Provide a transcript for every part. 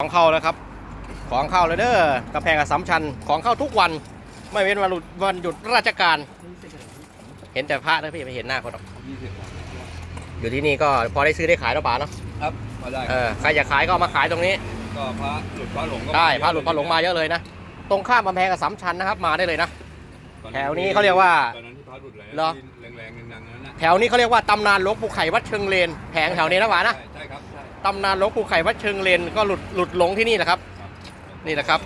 ของเข้าแล้วครับ ของเข้าเลยเด้อกระแพงอสสัมชัญของเข้าทุกวัน ไม่เว้นวันหยุดวันหยุดราชการ เห็นแต่พระนะพี่ไม่เห็นหน้าคนหรอกยี่สิบอยู่ที่นี่ก็พอได้ซื้อได้ขายแล้วป่าเนาะ ครับมาได้เออ ใครอยากขายก็เอามาขายตรงนี้ ก็พระหลุดพระหลงก็ใช่พระหลุดพระหลงมาเยอะเลยนะ ตรงข้ามกำแพงอสสัมชัญนะครับ มาได้เลยนะ แถวนี้เขาเรียกว่าตอนนั้นที่พระหลุดเลยเหรอที่แรงๆดังๆนั้นนะแถวนี้เขาเรียกว่าตำนานหลวงปู่ไข่วัดเชิงเลน แผงแถวนี้นะหวานนะ ตำนานหลวงปู่ไข่วัดเชิงเลนก็หลุดหลุดหลงที่นี่แหละครับครับ นี่แหละครับ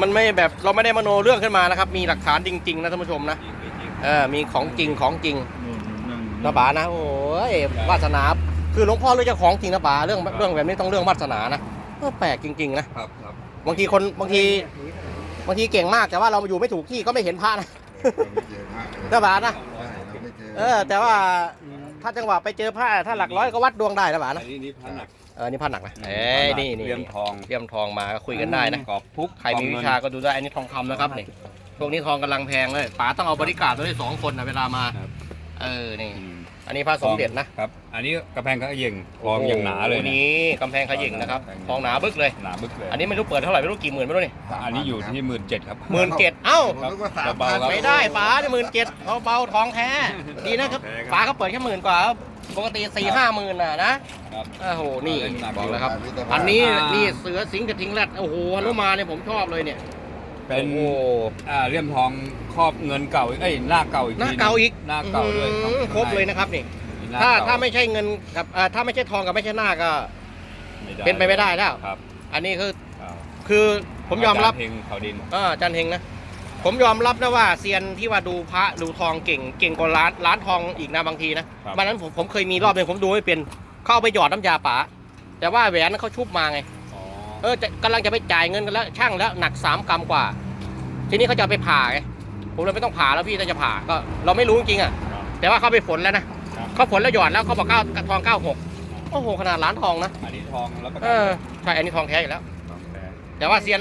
มันไม่แบบเราไม่ได้มโนเรื่องขึ้นมานะครับ มีหลักฐานจริง ๆ นะท่านผู้ชมนะจริงจริงเออมีของจริงของจริงนั่งนะป๋านะ โอ้ยวาสนาคือหลวงพ่อเรื่องเจ้าของจริงนะป๋าเรื่องเรื่องแบบนี้ต้องเรื่องวาสนานะเออแปลกจริง ๆ นะครับครับบางทีคนบางทีบางทีเก่งมากแต่ว่าเราอยู่ไม่ถูกที่ก็ไม่เห็นพระนะนะป๋านะเออ แต่ว่า ถ้าจังหวะไปเจอพระถ้าหลักร้อยก็วัดดวงได้นะป๋าอันะนนี้นี่พระหนัก เออนี่พระหนักนะเอ้ยนี่นี่เหลี่ยมทอง เลี่ยมทองมาก็คุยกันได้นะกรอบพุกใครมีวิชาก็ดูได้อันนี้ทองคำนะครับนี่พวกนี้ทองกำลังแพงเลยป๋าต้องเอาบริการด้วยสองคนนะเวลามา ครับ เออนี่อืมอันนี้พระสมเด็จนะครับ อันนี้กระแพงกระเยงทองอย่างหนาเลยโอ้โหนะนี่กำแพงขยิงนะครับกำแพงทองหนาบึกเลย หนาบึกเลย อันนี้ไม่รู้เปิดเท่าไหร่ไม่รู้กี่หมื่นไม่รู้นี่ อันนี้อยู่ที่หมื่นเจ็ดครับหมื่นเจ็ดเอ้าครับเบาๆครับไม่ได้ป๋าเนี่ยหมื่นเจ็ดเขาเบาทองแท้ ดีนะครับแท้ครับป๋าเขาเปิดแค่หมื่นกว่าปกติสี่ห้าหมื่นน่ะนะครับโอ้โห นี่เล่นหนักบอกแล้วครับอยู่อันนี้อ่านี่นี่เสือสิงห์กระทิงแรด โอ้โหฮนุมานเนี่ยผมชอบเลยเนี่ย เป็นโอ้โหอ่าเลี่ยมทองครอบเงินเก่าเอ้ยหน้าเก่าอีกหน้าทีเก่าอีกหน้าเก่าด้วยอื้อหือครบเลยนะครับนี่ หน้ถ้าเก่ถ้าไม่ใช่เงินกับเอ่อถ้าไม่ใช่ทองกับไม่ใช่หน้าก็ ม่ด้เป็นไปไม่ได้แล้ว ครับอันนี้คือครับคือผมยอมรับาจาเพลงเขาดินอ่าอาจันเฮงนะ ผมยอมรับนะว่าเซียนที่ว่าดูพระดูทองเก่งเก่งกว่าร้านร้านทองอีกนะบางทีนะครับ วันนั้นผมผมเคยมีรอบหนึงผมดูไม่เป็นเข้าเอาไปหยอดน้ำยาป๋าแต่ว่าแหวนนั้นเขาชุบมาไงอ๋อ เออจะกำลังจะไปจ่ายเงินกันแล้วช่างแล้วหนักสามกรัมกว่า ทีนี้เขาจะเอาไปผ่าไงผมเลยไม่ต้องผ่าแล้วพี่ถ้าจะผ่าก็เราไม่รู้จริงๆอะ ครับ แต่ว่าเขาไปฝนแล้วนะครับเขาฝนแล้วหยอดแล้วเขาบอกเก้าทองเก้าหกโอ้โหขนาดร้านทองนะอันนี้ทองแล้วประเอกันอใช่อันนี้ทองแท้อยู่แล้ว ทองแท้แต่ว่าเซียน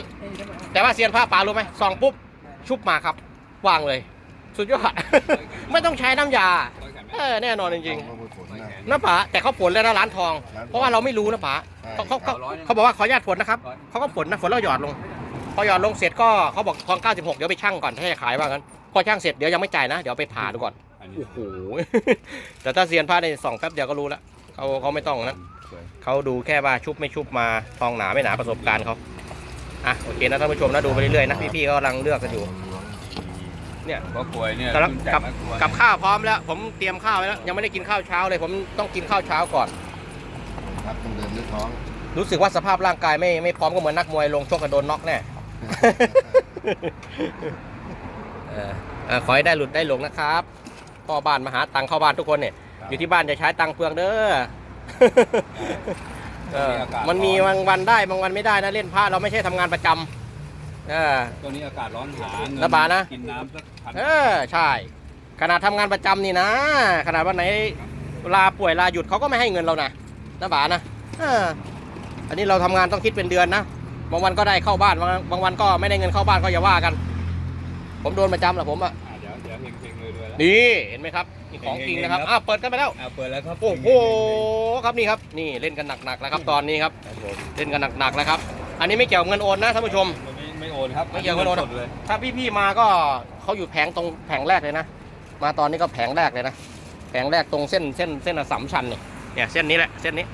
แต่ว่าเซียนผ้าป่ารู้ไหมส่องปุ๊บชุบมาครับวางเลย สุดยอด ไม่ต้องใช้น้ำยาร้อยแขนไหม เออแน่นอนจริงร้อยแขนๆนะป๋าแต่เขาผลแล้วนะร้านทองเพราะว่าเราไม่รู้นะป๋าเขาเขาเขาเขาบอกว่าขออนุญาตผลนะครับเขาก็ผลนะผลแล้วหยอดลง พอหยอดลงเสร็จก็เขาบอกทอง 96 เดี๋ยวไปชั่งก่อนถ้าจะขายว่างั้นพอชั่งเสร็จเดี๋ยวยังไม่จ่ายนะเดี๋ยวไปผ่าดูก่อนอันนี้โอ้โห แต่ถ้าเซียนผ้าในส่องแป๊บเดียวก็รู้แล้วเขาเขาไม่ต้องนะสวย เขาดูแค่ว่าชุบไม่ชุบมาทองหนาไม่หนาประสบการณ์เขาอะโอเคนะท่านผู้ชมนะดูไปเรื่อยๆนะพี่ๆเขากำลังเลือกกันอยู่ เนี่ยก็ป่วยเนี่ยแต่ละรุ่นแจกับมากลัวกับข้าวพร้อมแล้ว ผมเตรียมข้าวไว้แล้ว ยังไม่ได้กินข้าวเช้าเลย ผมต้องกินข้าวเช้าก่อน ครับต้องเดินด้วยท้อง รู้สึกว่าสภาพร่างกายไม่ไม่พร้อมก็เหมือนนักมวยลงชกกระโดนน็อกแน่เออเออขอให้ได้หลุดได้หลงนะครับพ่อบ้านมาหาตังค์เข้าบ้านทุกคนเนี่ย อยู่ที่บ้านจะใช้ตังค์เปลืองเด้อเออมันมีบางวันได้บางวันไม่ได้นะเล่นพระเราไม่ใช่ทำงานประจำ เออ ตัวนี้อากาศร้อนหาเงิระบาดนะ กินน้ำสักพันเออใช่ ขนาดทำงานประจำนี่นะ ขนาดวันไหนลาป่วยลาหยุดเขาก็ไม่ให้เงินเรานะนะบานะเอออันนี้เราทำงานต้องคิดเป็นเดือนนะบางวันก็ได้เข้าบ้านบางบางวันก็ไม่ได้เงินเข้าบ้านก็อย่าว่ากัน ผมโดนประจำแหละผมอะอะเดี๋ยวเดี๋ยวเพลงเพลงเลยเลยแล้ว นี่เห็นไหมครับนี่ของจริงนะครับเฮงๆครับอ้าวเปิดกันไปแล้ว อะเปิดแล้วครับโอ้โหครับนี่ครับนี่เล่นกันหนักๆแล้วครับตอนนี้ครับ ครับผมเล่นกันหนักๆแล้วครับ อันนี้ไม่เกี่ยวกับเงินโอนนะท่านผู้ชมไม่ ไม่โอนครับไม่เกี่ยวกับโอนสดเลย ถ้าพี่ๆมาก็เขาอยู่แผงตรงแผงแรกเลยนะ มาตอนนี้ก็แผงแรกเลยนะ แผงแรกตรงเส้นเส้นเส้นอสสัมชัญเนี่ยเนี่ยเส้นนี้แหละเส้นนี้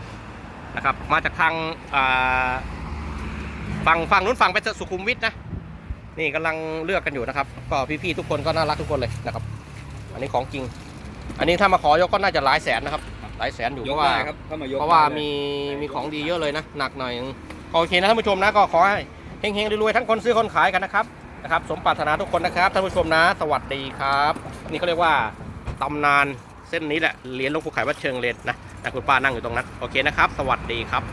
นะครับ มาจากทางอ่าฝั่งฝั่งนู้นฝั่งไปสุขุมวิทนะนี่กำลังเลือกกันอยู่นะครับ ก็พี่ๆทุกคนก็น่ารักทุกคนเลยนะครับ อันนี้ของจริง อันนี้ถ้ามาขอยกก็น่าจะหลายแสนนะครับ หลายแสนอยู่ยเพกราะว่า ได้ครับเข้ามายกเพราะว่าได้เลย มีมีของดีเยอะเลยนะ หนักหน่อยนึงโอเคนะท่านผู้ชมนะก็ขอให้ เฮงๆรวยๆทั้งคนซื้อคนขายกันนะครับนะครับสมปรารถนาทุกคนนะครับท่านผู้ชมนะ สวัสดีครับ นี่เขาเรียกว่าตำนานเส้นนี้แหละเหรียญหลวงปู่ไข่วัดเชิงเลนนะนะคุณป้านั่งอยู่ตรงนั้นโอเคนะครับ สวัสดีครับ